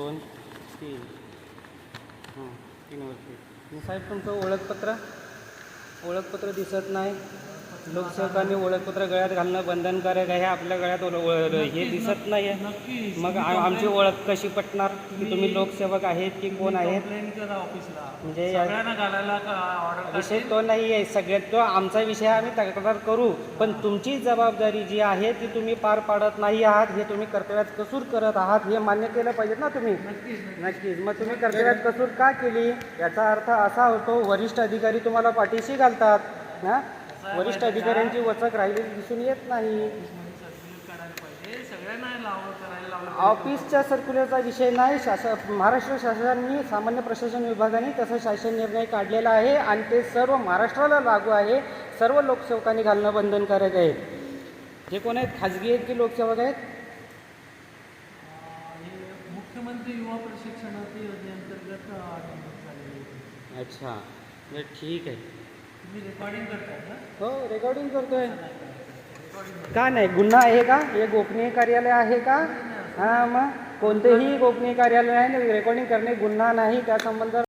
दोन तीन. हां तीन वर्षे. साहेब तुमचं ओळखपत्र? ओळखपत्र दिसत नाही. लोकसेवकांनी ओळखपत्र गळ्यात घालणं बंधनकारक आहे आपल्या गळ्यात ओळ- हे दिसत नाही आहे मग आ- आमची ओळख कशी पटणार? की तुम्ही लोकसेवक आहेत की कोण आहेत? कंप्लेंट करा ऑफिसला म्हणजे या- सगळ्यांना घालायला ऑर्डर विषय तो नाही आहे सगळ्यात तो आमचा विषय आम्ही तक्रार करू. पण तुमची जबाबदारी जी आहे ती तुम्ही पार पाडत नाही आहात हे तुम्ही कर्तव्यात कसूर करत आहात हे मान्य केलं पाहिजे ना तुम्ही? नक्कीच नक्कीच. मग तुम्ही कर्तव्यात कसूर का केली? याचा अर्थ असा होतो वरिष्ठ अधिकारी तुम्हाला पाठीशी घालतात ना वरिष्ठ अधिकाऱ्यांची वचक राहिलेली दिसून येत नाही. ऑफिसच्या सर्क्युलरचा विषय नाही शासन महाराष्ट्र शासनाने सामान्य प्रशासन विभागाने तसा शासन निर्णय काढलेला आहे आणि ते सर्व महाराष्ट्राला लागू आहे. सर्व लोकसेवकांनी घालणं बंधनकारक आहे. हे कोण आहेत? खाजगी आहेत की लोकसेवक आहेत? हे मुख्यमंत्री युवा प्रशिक्षणार्थी योजनेअंतर्गत. अच्छा. ठीक आहे. हो रेकॉर्डिंग करतोय. का नाही? गुन्हा आहे का? हे गोपनीय कार्यालय आहे का? हां मग कोणतेही गोपनीय कार्यालय आहे रेकॉर्डिंग करणे गुन्हा नाही त्या संबंधात